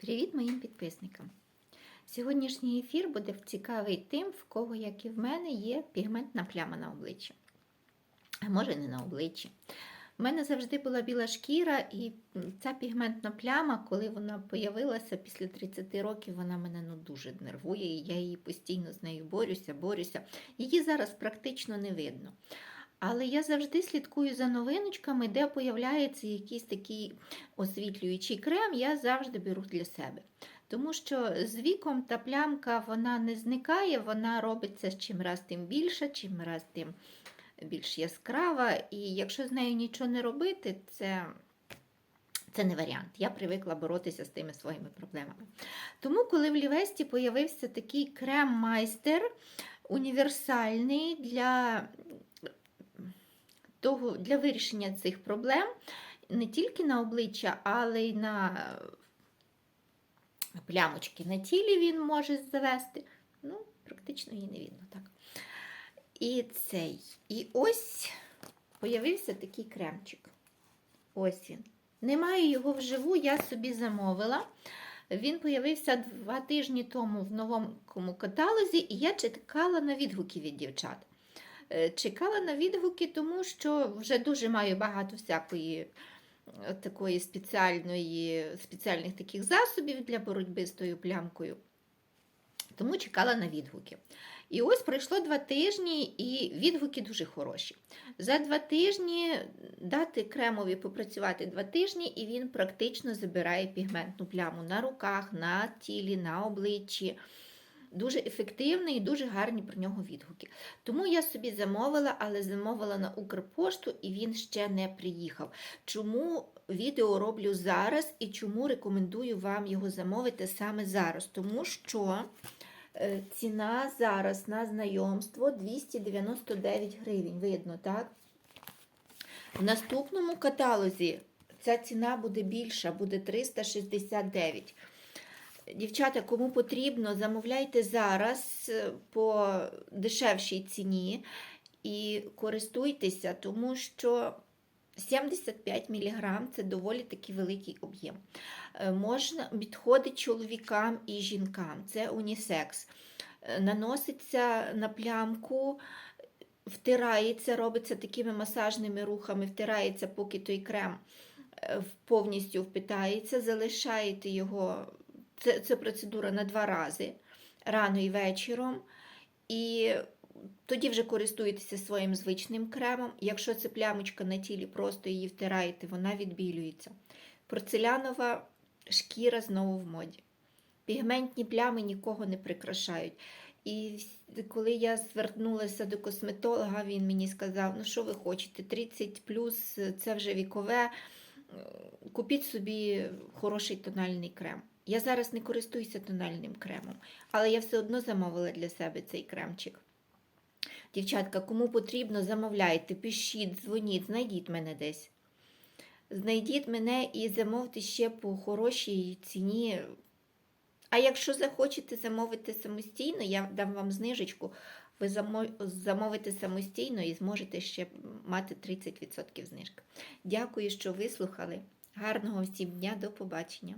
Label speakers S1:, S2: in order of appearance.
S1: Привіт моїм підписникам! Сьогоднішній ефір буде цікавий тим, в кого, як і в мене, є пігментна пляма на обличчі. А може, не на обличчі. У мене завжди була біла шкіра, і ця пігментна пляма, коли вона появилася після 30 років, вона мене ну, дуже нервує, і я її постійно з нею борюся, борюся. Її зараз практично не видно. Але я завжди слідкую за новиночками, де появляється якийсь такий освітлюючий крем, я завжди беру для себе. Тому що з віком та плямка вона не зникає, вона робиться з чим раз тим більше, чим раз тим більш яскрава. І якщо з нею нічого не робити, це. Це не варіант. Я привикла боротися з тими своїми проблемами. Тому, коли в Лівесті появився такий крем-майстер універсальний для того, для вирішення цих проблем не тільки на обличчя, але й на плямочки на тілі він може завести. Ну, практично її не видно так. І цей. І ось появився такий кремчик. Ось він. Не маю його вживу, я собі замовила. Він появився два тижні тому в новому каталозі, і я чекала на відгуки від дівчат. Чекала на відгуки, тому що вже дуже маю багато всякої такої спеціальної, спеціальних таких засобів для боротьби з тою плямкою. Тому чекала на відгуки. І ось пройшло два тижні, і відгуки дуже хороші. За два тижні дати кремові попрацювати два тижні, і він практично забирає пігментну пляму на руках, на тілі, на обличчі. Дуже ефективний і дуже гарні про нього відгуки. Тому я собі замовила, але замовила на Укрпошту і він ще не приїхав. Чому відео роблю зараз і чому рекомендую вам його замовити саме зараз? Тому що ціна зараз на знайомство 299 гривень. Видно, так? В наступному каталозі ця ціна буде більша, буде 369 Дівчата, кому потрібно, замовляйте зараз по дешевшій ціні і користуйтеся, тому що 75 мг це доволі такий великий об'єм. Можна підходить чоловікам і жінкам, це унісекс. Наноситься на плямку, втирається, робиться такими масажними рухами, втирається, поки той крем повністю впитається, залишаєте його. Це, це процедура на два рази, рано і вечором. І тоді вже користуєтеся своїм звичним кремом. Якщо це плямочка на тілі, просто її втираєте, вона відбілюється. Порцелянова шкіра знову в моді. Пігментні плями нікого не прикрашають. І коли я звернулася до косметолога, він мені сказав: ну що ви хочете, 30 плюс це вже вікове, купіть собі хороший тональний крем. Я зараз не користуюся тональним кремом, але я все одно замовила для себе цей кремчик. Дівчатка, кому потрібно, замовляйте, пишіть, дзвоніть, знайдіть мене десь. Знайдіть мене і замовте ще по хорошій ціні. А якщо захочете замовити самостійно, я дам вам знижечку, ви замовите самостійно і зможете ще мати 30% знижки. Дякую, що вислухали. Гарного всім дня, до побачення!